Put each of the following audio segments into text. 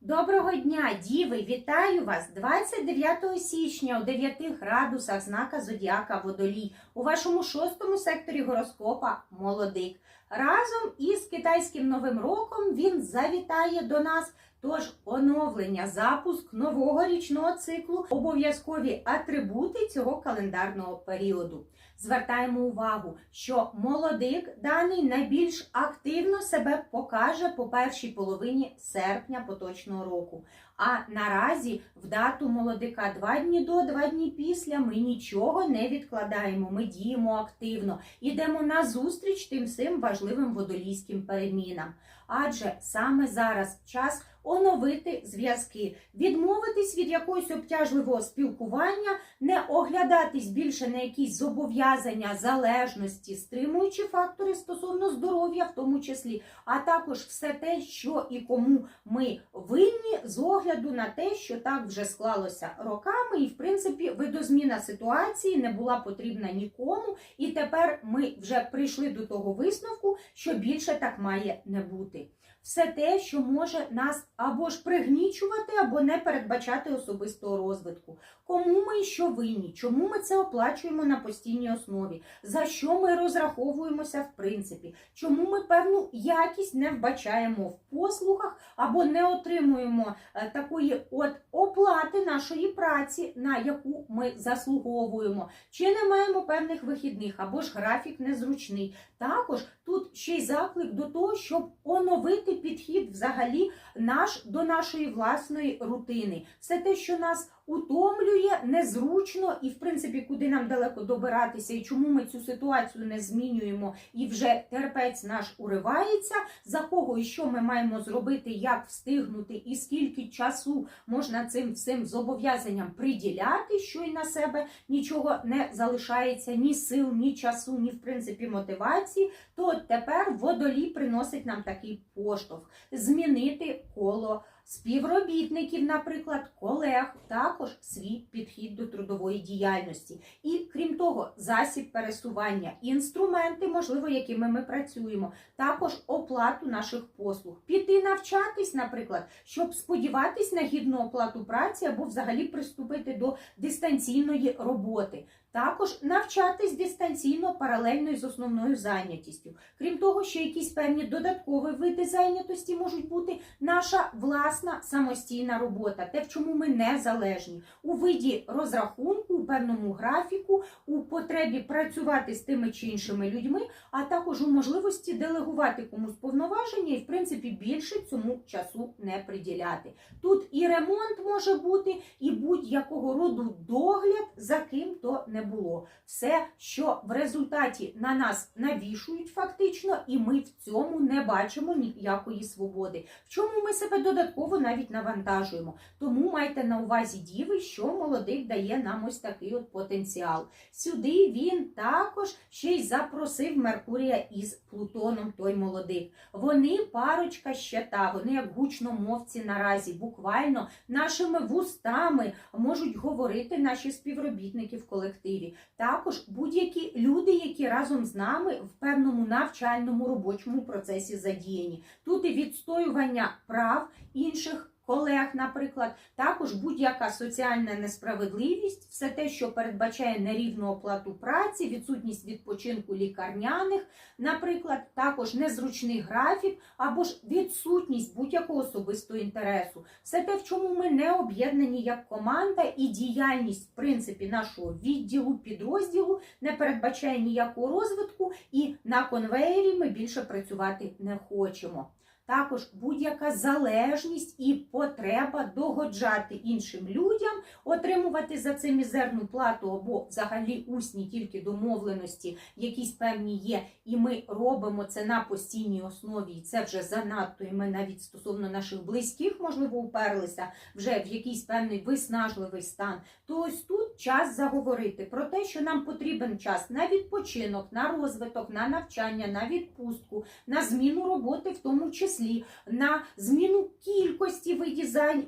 Доброго дня, діви! Вітаю вас 29 січня у 9 градусах знака Зодіака Водолій у вашому шостому секторі гороскопа Молодик. Разом із китайським новим роком він завітає до нас. Тож оновлення, запуск нового річного циклу обов'язкові атрибути цього календарного періоду. Звертаємо увагу, що молодик даний найбільш активно себе покаже по першій половині серпня поточного року. А наразі в дату молодика два дні до, два дні після ми нічого не відкладаємо. Ми діємо активно, ідемо на зустріч тим всім важливим водолійським перемінам. Адже саме зараз час оновити зв'язки, відмовитись від якогось обтяжливого спілкування, не оглядатись більше на якісь зобов'язання, залежності, стримуючі фактори стосовно здоров'я, в тому числі, а також все те, що і кому ми винні з огляду на те, що так вже склалося роками, і в принципі видозміна ситуації не була потрібна нікому, і тепер ми вже прийшли до того висновку, що більше так має не бути. Все те, що може нас або ж пригнічувати, або не передбачати особистого розвитку. Кому ми і що винні, чому ми це оплачуємо на постійній основі, за що ми розраховуємося в принципі, чому ми певну якість не вбачаємо в послугах або не отримуємо е, такої от оплати нашої праці, на яку ми заслуговуємо, чи не маємо певних вихідних, або ж графік незручний. Також тут ще й заклик до того, щоб оновити підхід взагалі наш до нашої власної рутини. Все те, що нас утомлює, незручно, і в принципі, куди нам далеко добиратися, і чому ми цю ситуацію не змінюємо, і вже терпець наш уривається. За кого і що ми маємо зробити, як встигнути, і скільки часу можна цим всім зобов'язанням приділяти, що й на себе нічого не залишається, ні сил, ні часу, ні в принципі мотивації. То тепер водолій приносить нам такий поштовх змінити коло співробітників, наприклад, колег, також свій підхід до трудової діяльності. І крім того, засіб пересування, інструменти, можливо, якими ми працюємо, також оплату наших послуг, піти навчатись, наприклад, щоб сподіватись на гідну оплату праці або взагалі приступити до дистанційної роботи. Також навчатись дистанційно паралельно із основною зайнятістю. Крім того, що якісь певні додаткові види зайнятості можуть бути наша власна самостійна робота, те, в чому ми незалежні, у виді розрахунку, у певному графіку, у потребі працювати з тими чи іншими людьми, а також у можливості делегувати комусь повноваження і, в принципі, більше цьому часу не приділяти. Тут і ремонт може бути, і будь-якого роду догляд за ким то не було. Все, що в результаті на нас навішують фактично, і ми в цьому не бачимо ніякої свободи. В чому ми себе додатково навіть навантажуємо. Тому майте на увазі діви, що молодик дає нам ось такий от потенціал. Сюди він також ще й запросив Меркурія із Плутоном, той молодик. Вони парочка щита, вони як гучномовці наразі, буквально нашими вустами можуть говорити наші співробітники в колективі. Також будь-які люди, які разом з нами в певному навчальному робочому процесі задіяні. Тут і відстоювання прав інших. Колег, наприклад, також будь-яка соціальна несправедливість, все те, що передбачає нерівну оплату праці, відсутність відпочинку лікарняних, наприклад, також незручний графік або ж відсутність будь-якого особистого інтересу, все те, в чому ми не об'єднані як команда, і діяльність, в принципі, нашого відділу, підрозділу не передбачає ніякого розвитку, і на конвеєрі ми більше працювати не хочемо. Також будь-яка залежність і потреба догоджати іншим людям, отримувати за це мізерну плату або взагалі усні тільки домовленості, якісь певні є, і ми робимо це на постійній основі, і це вже занадто, і ми навіть стосовно наших близьких, можливо, уперлися вже в якийсь певний виснажливий стан. То ось тут час заговорити про те, що нам потрібен час на відпочинок, на розвиток, на навчання, на відпустку, на зміну роботи, в тому числі числі на зміну кількості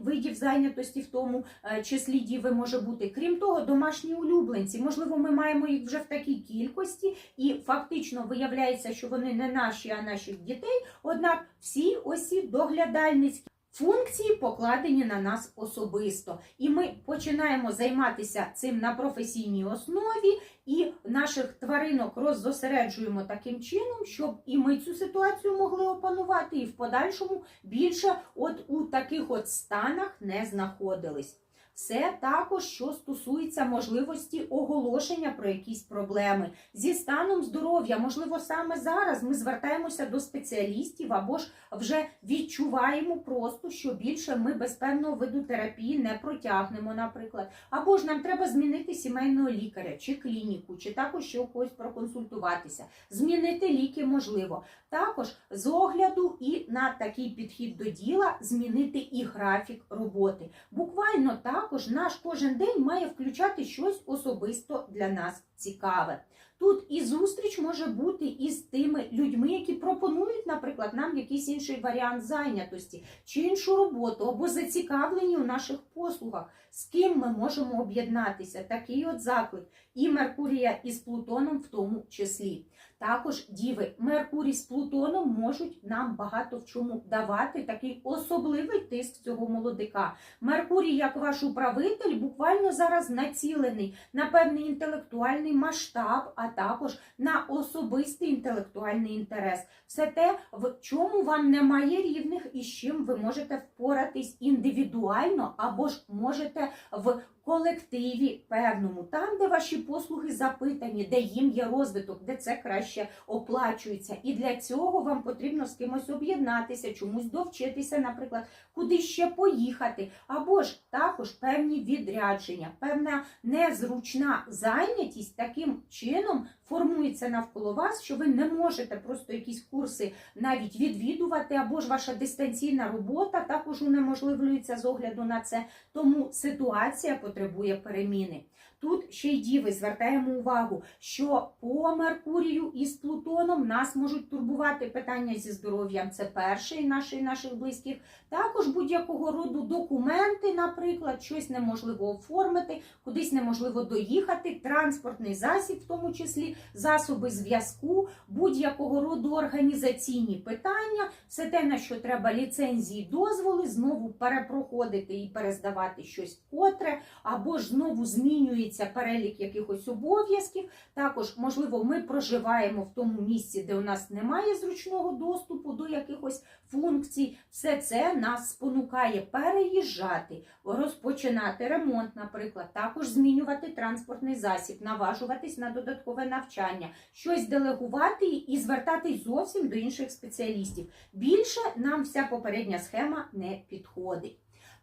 видів, зайнятості, в тому е, числі діви може бути. Крім того, домашні улюбленці. Можливо, ми маємо їх вже в такій кількості, і фактично виявляється, що вони не наші, а наших дітей. Однак всі осі доглядальницькі. Функції покладені на нас особисто, і ми починаємо займатися цим на професійній основі, і наших тваринок роззосереджуємо таким чином, щоб і ми цю ситуацію могли опанувати, і в подальшому більше от у таких от станах не знаходились. Це також, що стосується можливості оголошення про якісь проблеми зі станом здоров'я. Можливо, саме зараз ми звертаємося до спеціалістів або ж вже відчуваємо просто, що більше ми без певного виду терапії не протягнемо, наприклад. Або ж нам треба змінити сімейного лікаря чи клініку, чи також ще когось проконсультуватися, змінити ліки можливо. Також з огляду і на такий підхід до діла змінити і графік роботи. Буквально також наш кожен день має включати щось особисто для нас цікаве. Тут і зустріч може бути із тими людьми, які пропонують, наприклад, нам якийсь інший варіант зайнятості чи іншу роботу, або зацікавлені у наших послугах, з ким ми можемо об'єднатися. Такий от заклик. І Меркурія із Плутоном в тому числі. Також діви, Меркурій з Плутоном можуть нам багато в чому давати такий особливий тиск цього молодика. Меркурій, як ваш управитель, буквально зараз націлений на певний інтелектуальний масштаб, а також на особистий інтелектуальний інтерес. Все те, в чому вам немає рівних і з чим ви можете впоратись індивідуально, або ж можете в колективі певному, там, де ваші послуги запитані, де їм є розвиток, де це краще оплачується. І для цього вам потрібно з кимось об'єднатися, чомусь довчитися, наприклад, куди ще поїхати, або ж також певні відрядження, певна незручна зайнятість таким чином формується навколо вас, що ви не можете просто якісь курси навіть відвідувати, або ж ваша дистанційна робота також унеможливлюється з огляду на це. Тому ситуація потребує переміни. Тут ще й діви звертаємо увагу, що по Меркурію із Плутоном нас можуть турбувати питання зі здоров'ям. Це перший наших наших близьких. Також будь-якого роду документи, наприклад, щось неможливо оформити, кудись неможливо доїхати, транспортний засіб, в тому числі засоби зв'язку, будь-якого роду організаційні питання, все те, на що треба ліцензії, дозволи, знову перепроходити і перездавати щось котре, або ж знову змінюється перелік якихось обов'язків. Також, можливо, ми проживаємо в тому місці, де у нас немає зручного доступу до якихось функцій. Все це нас спонукає переїжджати, розпочинати ремонт, наприклад, також змінювати транспортний засіб, наважуватись на додаткове навчання, щось делегувати і звертатись зовсім до інших спеціалістів. Більше нам вся попередня схема не підходить.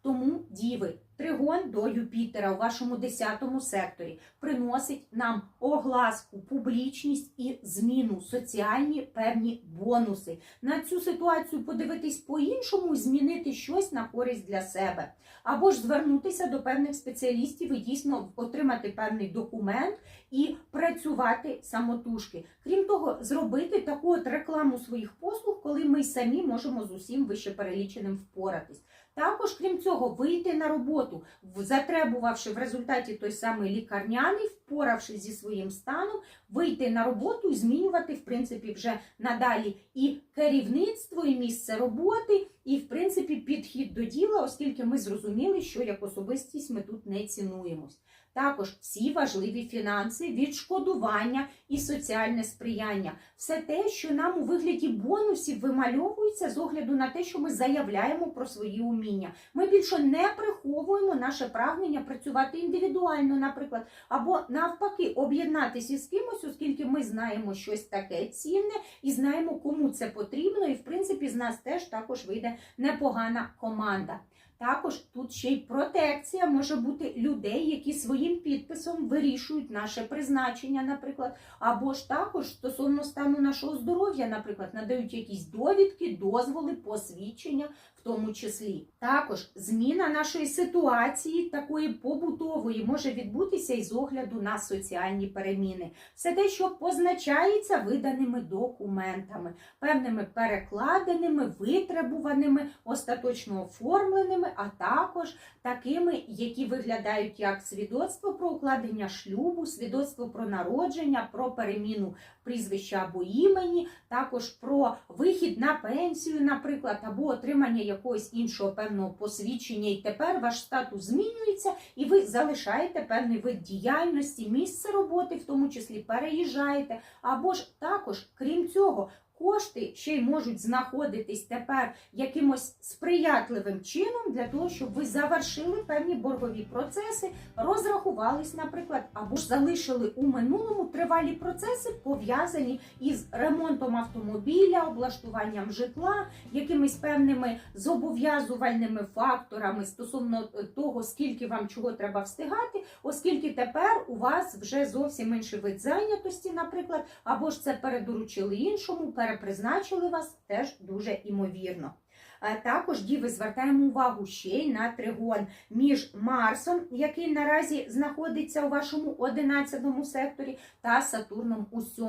Тому діви, тригон до Юпітера у вашому 10 секторі приносить нам огласку, публічність і зміну, соціальні певні бонуси. На цю ситуацію подивитись по-іншому і змінити щось на користь для себе. Або ж звернутися до певних спеціалістів і дійсно отримати певний документ і працювати самотужки. Крім того, зробити таку от рекламу своїх послуг, коли ми самі можемо з усім вищепереліченим впоратись. Також, крім цього, вийти на роботу, затребувавши в результаті той самий лікарняний, впоравшись зі своїм станом, вийти на роботу і змінювати, в принципі, вже надалі і керівництво, і місце роботи, і, в принципі, підхід до діла, оскільки ми зрозуміли, що як особистість ми тут не цінуємось. Також всі важливі фінанси, відшкодування і соціальне сприяння. Все те, що нам у вигляді бонусів вимальовується з огляду на те, що ми заявляємо про свої уміння. Ми більше не приховуємо наше прагнення працювати індивідуально, наприклад, або навпаки, об'єднатися з кимось, оскільки ми знаємо щось таке цінне і знаємо, кому це потрібно, і в принципі з нас теж також вийде непогана команда. Також тут ще й протекція може бути людей, які своїм підписом вирішують наше призначення, наприклад, або ж також стосовно стану нашого здоров'я, наприклад, надають якісь довідки, дозволи, посвідчення. Тому числі також зміна нашої ситуації, такої побутової, може відбутися із огляду на соціальні переміни. Все те, що позначається виданими документами, певними перекладеними, витребуваними, остаточно оформленими, а також такими, які виглядають як свідоцтво про укладення шлюбу, свідоцтво про народження, про переміну прізвища або імені, також про вихід на пенсію, наприклад, або отримання якогось іншого певного посвідчення, і тепер ваш статус змінюється, і ви залишаєте певний вид діяльності, місце роботи, в тому числі переїжджаєте, або ж також, крім цього. Кошти ще й можуть знаходитись тепер якимось сприятливим чином для того, щоб ви завершили певні боргові процеси, розрахувались, наприклад, або ж залишили у минулому тривалі процеси, пов'язані із ремонтом автомобіля, облаштуванням житла, якимись певними зобов'язувальними факторами стосовно е, того, скільки вам чого треба встигати, оскільки тепер у вас вже зовсім інший вид зайнятості, наприклад, або ж це передоручили іншому, перепризначили вас теж дуже імовірно. Е, Також діви звертаємо увагу ще й на тригон між Марсом, який наразі знаходиться у вашому 11 секторі, та Сатурном у 7.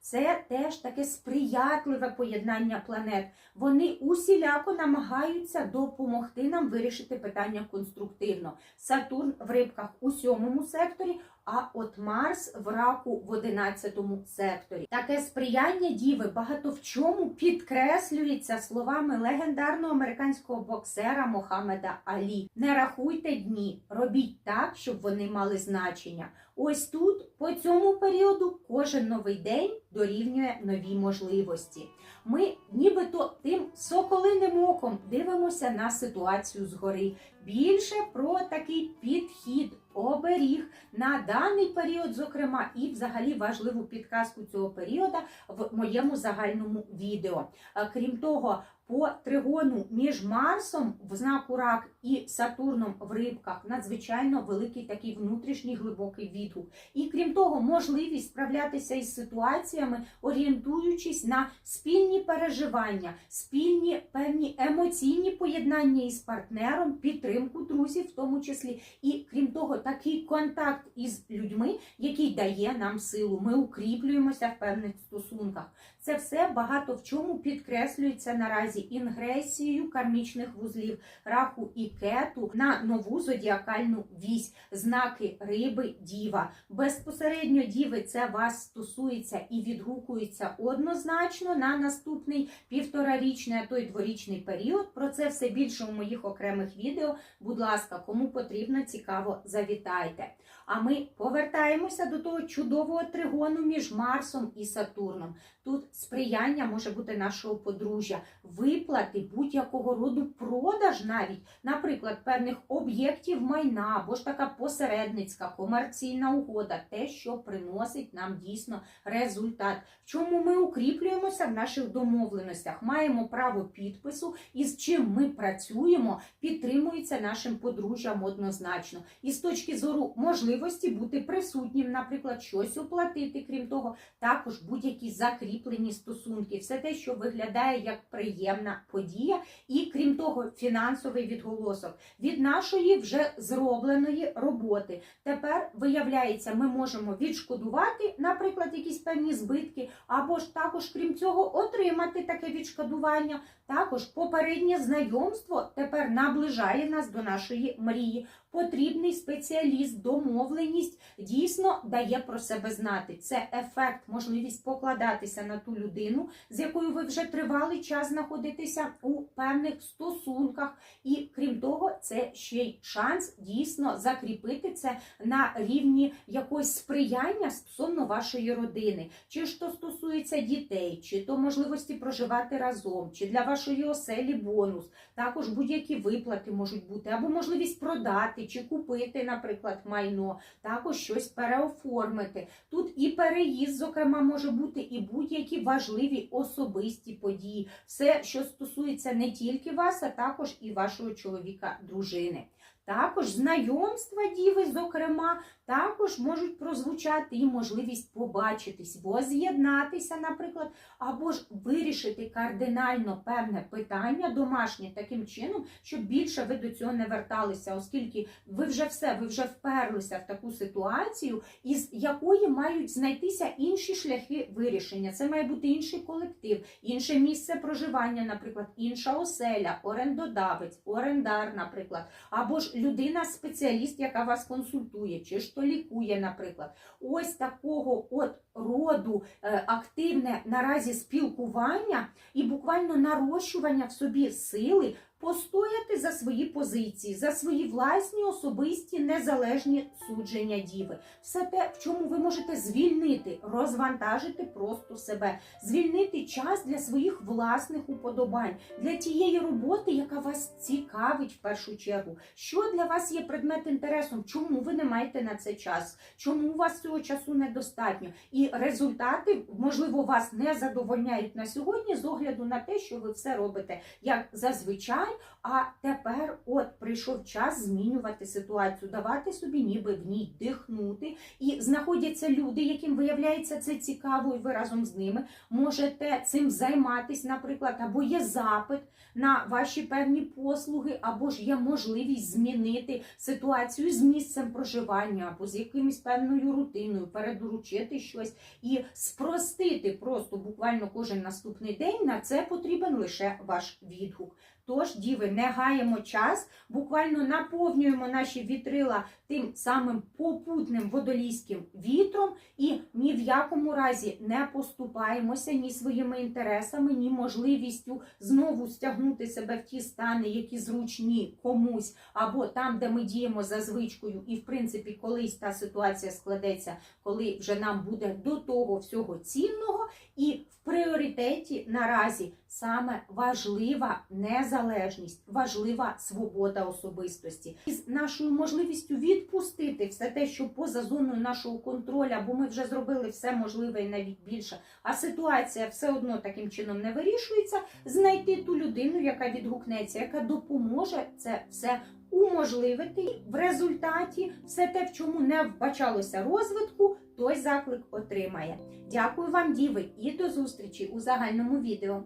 Це теж таке сприятливе поєднання планет. Вони усіляко намагаються допомогти нам вирішити питання конструктивно. Сатурн в рибках у 7 секторі, а от Марс в раку в 11 секторі. Таке сприяння діви багато в чому підкреслюється словами легендарного американського боксера Мохаммеда Алі. Не рахуйте дні, робіть так, щоб вони мали значення. Ось тут, по цьому періоду, кожен новий день дорівнює нові можливості. Ми нібито тим соколиним оком дивимося на ситуацію згори. Більше про такий підхід, оберіг на даний період, зокрема, і взагалі важливу підказку цього періоду в моєму загальному відео. Крім того, по тригону між Марсом в знаку Рак і Сатурном в рибках надзвичайно великий такий внутрішній глибокий відгук. І крім того, можливість справлятися із ситуаціями, орієнтуючись на спільні переживання, спільні певні емоційні поєднання із партнером, підтримку друзів, в тому числі, і крім того, такий контакт із людьми, який дає нам силу. Ми укріплюємося в певних стосунках. Це все багато в чому підкреслюється наразі інгресією кармічних вузлів раху і кету на нову зодіакальну вісь, знаки риби, діва. Безпосередньо діви це вас стосується і відгукується однозначно на наступний півторарічний, а то й дворічний період. Про це все більше у моїх окремих відео. Будь ласка, кому потрібно, цікаво, завітайте. А ми повертаємося до того чудового тригону між Марсом і Сатурном. Тут сприяння може бути нашого подружжя, виплати будь-якого роду продаж навіть, наприклад, певних об'єктів майна, або ж така посередницька комерційна угода, те, що приносить нам дійсно результат. Чому ми укріплюємося в наших домовленостях, маємо право підпису, і з чим ми працюємо, підтримується нашим подружжям однозначно. І з точки зору можливості бути присутнім, наприклад, щось оплатити, крім того, також будь-які закріплені стосунки, все те, що виглядає як приємна подія, і крім того, фінансовий відголосок від нашої вже зробленої роботи. Тепер виявляється, ми можемо відшкодувати, наприклад, якісь певні збитки, або ж також, крім цього, отримати таке відшкодування. Також попереднє знайомство тепер наближає нас до нашої мрії. Потрібний спеціаліст, домовленість дійсно дає про себе знати. Це ефект, можливість покладатися на ту людину, з якою ви вже тривалий час знаходитеся у певних стосунках. І крім того, це ще й шанс дійсно закріпити це на рівні якогось сприяння стосовно вашої родини, чи ж то стосується дітей, чи то можливості проживати разом, чи для вашої оселі бонус. Також будь-які виплати можуть бути, або можливість продати чи купити, наприклад, майно, також щось переоформити. Тут і переїзд, зокрема, може бути, і будь-які важливі особисті події. Все, що стосується не тільки вас, а також і вашого чоловіка, дружини. Також знайомства діви, зокрема, також можуть прозвучати і можливість побачитись, воз'єднатися, наприклад, або ж вирішити кардинально певне питання домашнє таким чином, щоб більше ви до цього не верталися, оскільки ви вже все, ви вже вперлися в таку ситуацію, із якої мають знайтися інші шляхи вирішення. Це має бути інший колектив, інше місце проживання, наприклад, інша оселя, орендодавець, орендар, наприклад, або ж людина-спеціаліст, яка вас консультує, чи ж то лікує, наприклад. Ось такого от роду е, активне наразі спілкування і буквально нарощування в собі сили постояти за свої позиції, за свої власні особисті незалежні судження діви. Все те, в чому ви можете звільнити, розвантажити просто себе, звільнити час для своїх власних уподобань, для тієї роботи, яка вас цікавить в першу чергу. Що для вас є предмет інтересу? Чому ви не маєте на це час? Чому у вас цього часу недостатньо? І результати, можливо, вас не задовольняють на сьогодні з огляду на те, що ви все робите як зазвичай. А тепер, от прийшов час змінювати ситуацію, давати собі ніби в ній дихнути. І знаходяться люди, яким виявляється це цікаво, і ви разом з ними можете цим займатись, наприклад, або є запит на ваші певні послуги, або ж є можливість змінити ситуацію з місцем проживання, або з якимось певною рутиною, передоручити щось і спростити просто буквально кожен наступний день. На це потрібен лише ваш відгук. Тож, діви, не гаємо час, буквально наповнюємо наші вітрила тим самим попутним водолійським вітром і ні в якому разі не поступаємося ні своїми інтересами, ні можливістю знову стягнути себе в ті стани, які зручні комусь, або там, де ми діємо за звичкою, і в принципі колись та ситуація складеться, коли вже нам буде до того всього цінного, і в пріоритеті наразі саме важлива незалежність, важлива свобода особистості і з нашою можливістю відпустити все те, що поза зоною нашого контролю, бо ми вже зробили все можливе і навіть більше. А ситуація все одно таким чином не вирішується. Знайти ту людину, яка відгукнеться, яка допоможе це все уможливити. В результаті все те, в чому не вбачалося розвитку, той заклик отримає. Дякую вам, діви, і до зустрічі у загальному відео.